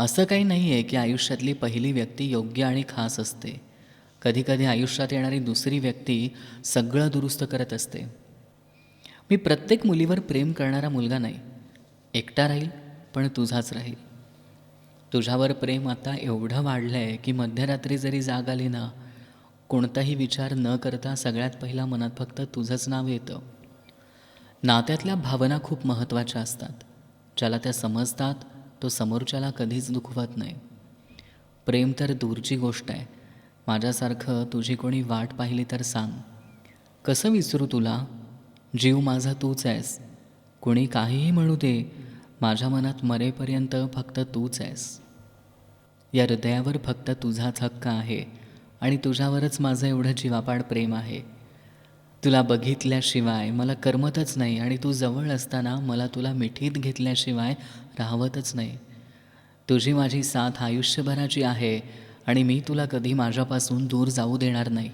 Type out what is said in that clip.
असं काही नाही आहे की आयुष्यातली पहिली व्यक्ती योग्य आणि खास असते. कधीकधी आयुष्यात येणारी दुसरी व्यक्ती सगळं दुरुस्त करत असते. मी प्रत्येक मुलीवर प्रेम करणारा मुलगा नाही. एकटा राहील पण तुझाच राहील. तुझ्यावर प्रेम आता एवढं वाढलं आहे की मध्यरात्री जरी जाग आली ना कोणताही विचार न करता सगळ्यात पहिला मनात फक्त तुझंच नाव येतं. नात्यातल्या भावना खूप महत्त्वाच्या असतात. ज्याला त्या समजतात तो समोरच्याला कधीच दुखवत नाही. प्रेम तर दूरची गोष्ट आहे. माझ्यासारखं तुझी कोणी वाट पाहिली तर सांग. कसं विसरू तुला? जीव माझा तूच आहेस. कोणी काहीही म्हणू दे माझ्या मनात मरेपर्यंत फक्त तूच आहेस. या हृदयावर फक्त तुझाच हक्क आहे आणि तुझ्यावरच माझं एवढं जीवापाड प्रेम आहे. तुला बघितल्याशिवाय मला करमतच नाही आणि तू जवळ असताना मला तुला मिठीत घेतल्याशिवाय राहवतच नाही. तुझी माझी साथ आयुष्यभराची आहे आणि मी तुला कधी माझ्यापासून दूर जाऊ देणार नाही.